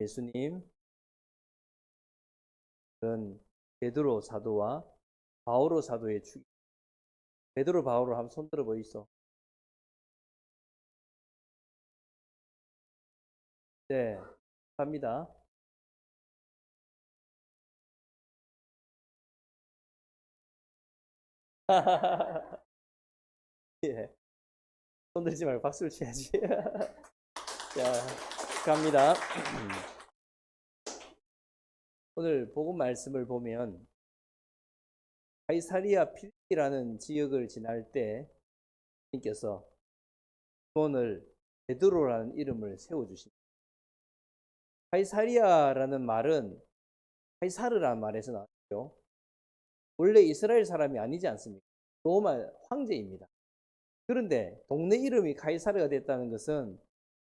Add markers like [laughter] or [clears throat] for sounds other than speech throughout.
예수님, 은 베드로 사도와 바오로 사도의 축. 베드로 바오로 한번 손들어 보이소. 네, 갑니다. [laughs] 예. 손 들지 말고 박수를 쳐야지. [laughs] 자, 갑니다. [clears throat] 오늘 복음 말씀을 보면 가이사리아 필리라는 지역을 지날 때 주님께서 시몬을 베드로라는 이름을 세워 주십니다. 가이사리아라는 말은 가이사르라는 말에서 나왔죠. 원래 이스라엘 사람이 아니지 않습니까? 로마 황제입니다. 그런데 동네 이름이 가이사르가 됐다는 것은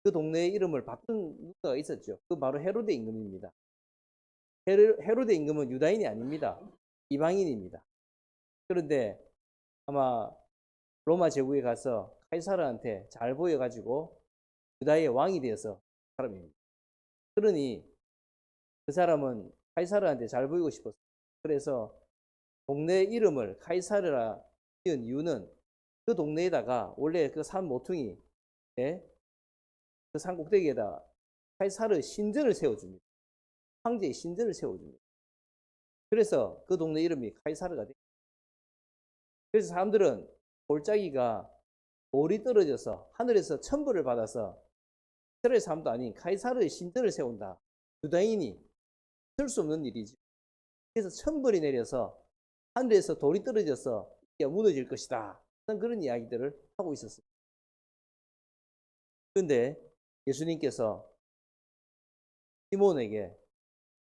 그 동네의 이름을 바꾼 누가가 있었죠. 그 바로 헤로데 임금입니다. 헤르- 헤로데 임금은 유다인이 아닙니다. 이방인입니다. 그런데 아마 로마 제국에 가서 카이사르한테 잘 보여가지고 유다의 왕이 되어서 사람입니다. 그러니 그 사람은 카이사르한테 잘 보이고 싶었어요. 그래서 동네 이름을 카이사르라 지은 이유는 그 동네에다가 원래 그 산 모퉁이 그 산 꼭대기에다 카이사르 신전을 세워줍니다. 황제의 신전을 세워줍니다. 그래서 그 동네 이름이 카이사르가 돼. 그래서 사람들은 골짜기가 돌이 떨어져서 하늘에서 천벌을 받아서 이스라엘 사람도 아닌 카이사르의 신전을 세운다. 유다인이 쓸수 없는 일이지. 그래서 천벌이 내려서 하늘에서 돌이 떨어져서 무너질 것이다. 그런 이야기들을 하고 있었습니다. 그런데 예수님께서 시몬에게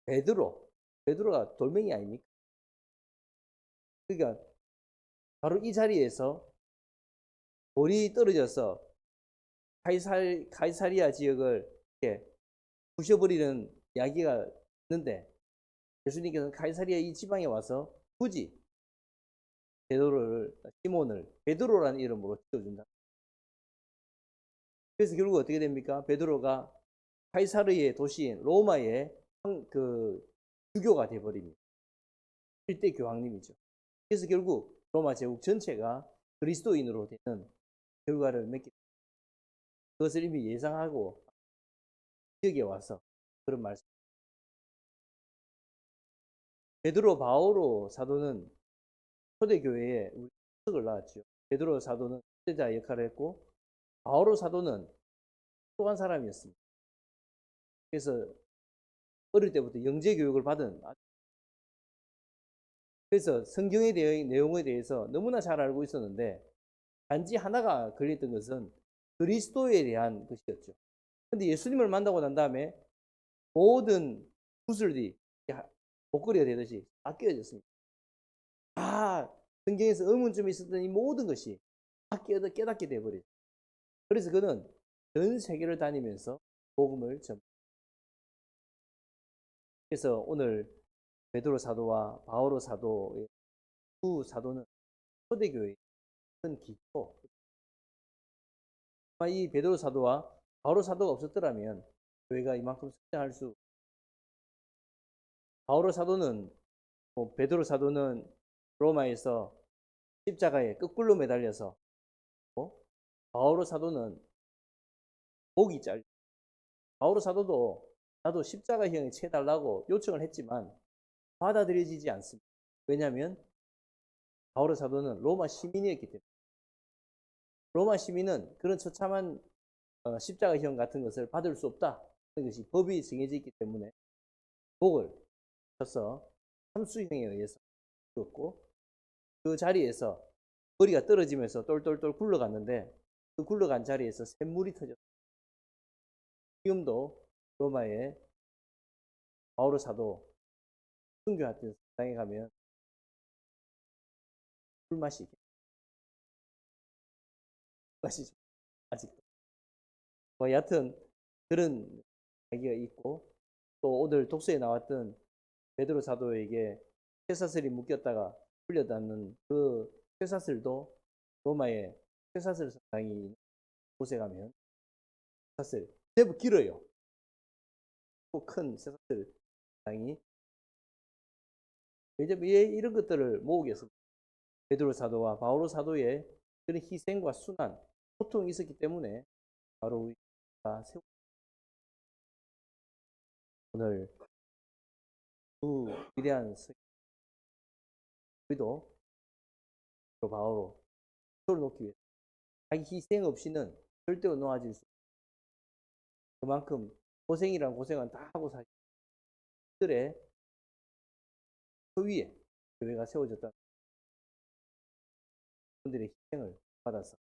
베드로, 베드로가 돌멩이 아닙니까? 그러니까 바로 이 자리에서 돌이 떨어져서 카이살, 카이사리아 지역을 이렇게 부셔버리는 이야기가 있는데 예수님께서는 카이사리아 이 지방에 와서 굳이 베드로를 시몬을 베드로라는 이름으로 지어준다. 그래서 결국 어떻게 됩니까? 베드로가 카이사르의 도시인 로마의 황- 그 주교가 되어버립니다. 일대 교황님이죠. 그래서 결국 로마 제국 전체가 그리스도인으로 되는 결과를 맺게. 그것을 이미 예상하고 지역에 와서 그런 말씀. 베드로 바오로 사도는 초대교회에 우리 을 낳았죠. 베드로 사도는 제자 역할을 했고 바오로 사도는 똑똑한 사람이었습니다. 그래서 어릴 때부터 영재 교육을 받은 그래서 성경의 대- 내용에 대해서 너무나 잘 알고 있었는데 단지 하나가 걸렸던 것은 그리스도에 대한 것이었죠. 근데 예수님을 만나고 난 다음에 모든 구슬들이 목걸이가 되듯이 다 깨어졌습니다. 다 성경에서 의문점이 있었던 이 모든 것이 다 깨닫- 깨닫게 되어버렸어요. 그래서 그는 전 세계를 다니면서 복음을 전. 그래서 오늘 베드로 사도와 바오로 사도의 두 사도는 초대교회의 큰 기초. 이 베드로 사도와 바오로 사도가 없었더라면 교회가 이만큼 성장할 수. 바오로 사도는 뭐 베드로 사도는 로마에서 십자가에 거꾸로 매달려서 어? 바오로 사도는 목이 짧. 바오로 사도도 나도 십자가형에 채달라고 요청을 했지만 받아들여지지 않습니다. 왜냐하면 바오로 사도는 로마 시민이었기 때문에 로마 시민은 그런 처참한 어, 십자가형 같은 것을 받을 수 없다. 는 것이 법이 정해져 있기 때문에 목을 쳐서 삼수형에 의해서 죽었고 그 자리에서 머리가 떨어지면서 똘똘똘 굴러갔는데 그 굴러간 자리에서 샘물이 터졌어요. 지금도 로마의 바오로 사도 순교했던 성당에 가면 술맛이 맛이죠. 아직도. 뭐 여하튼 그런 이야기가 있고 또 오늘 독서에 나왔던 베드로 사도에게 쇠사슬이 묶였다가 풀려닿는 그 쇠사슬도 로마의 쇠사슬 성당이 곳에 가면 사슬 제법 길어요. 큰 새싹들 당이 이제 왜 이런 것들을 모으겠습니까? 베드로 사도와 바오로 사도의 그런 희생과 순환, 고통이 있었기 때문에 바로 우리가 세우 오늘 그 위대한 스 우리도 바오로 서로 놓기 위해 자기 희생 없이는 절대로 놓아질 수. 그만큼 고생이란 고생은 다 하고 사실 들의 그 위에 교회가 세워졌다. 분들의 희생을 받았어.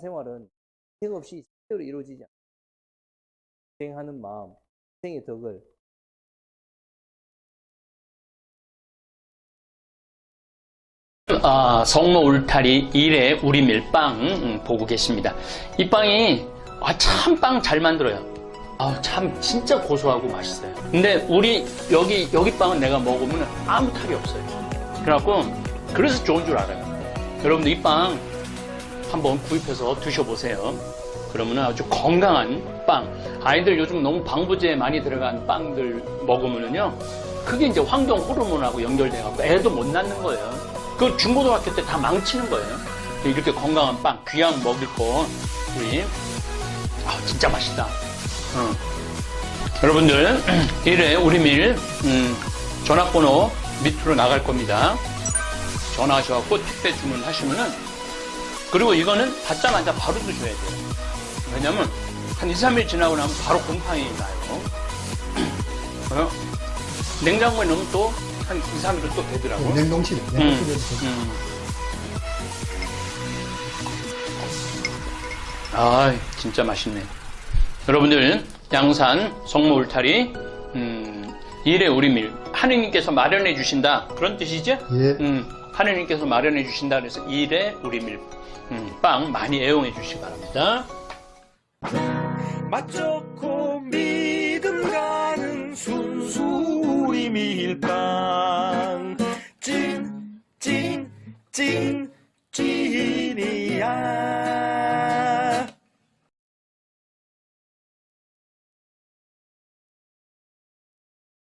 생활은 희생 없이 절대로 이루어지지 않아. 희생하는 마음, 희생의 덕을 아, 성모 울타리 1의 우리 밀빵 음, 보고 계십니다. 이 빵이 아, 참 빵 잘 만들어요. 아, 참 진짜 고소하고 맛있어요. 근데 우리 여기 여기 빵은 내가 먹으면 아무 탈이 없어요. 그래갖고 그래서 좋은 줄 알아요. 여러분들 이 빵 한번 구입해서 드셔보세요. 그러면 아주 건강한 빵. 아이들 요즘 너무 방부제 많이 들어간 빵들 먹으면은요, 그게 이제 환경 호르몬하고 연결돼갖고 애도 못 낳는 거예요. 그 중고등학교 때 다 망치는 거예요. 이렇게 건강한 빵, 귀한 먹일 거, 우리, 아, 진짜 맛있다. 어. 여러분들, 이래 우리 밀, 음, 전화번호 밑으로 나갈 겁니다. 전화하셔갖고 택배 주문하시면은, 그리고 이거는 받자마자 바로 드셔야 돼요. 왜냐면, 한 2, 3일 지나고 나면 바로 곰팡이 나요. [clears throat] 어? 냉장고에 넣으면 또 한 2, 3일은 또 되더라고. 냉동실. 음, 냉동실에서 음. 아, 진짜 맛있네. 여러분들, 양산, 성모 울타리, 음, 일의 우리밀. 하느님께서 마련해 주신다. 그런 뜻이죠? 예. 음, 하느님께서 마련해 주신다. 그래서 일의 우리밀. 음, 빵 많이 애용해 주시기 바랍니다. 맛 좋고 우리 밀빵. 찐, 찐, 찐,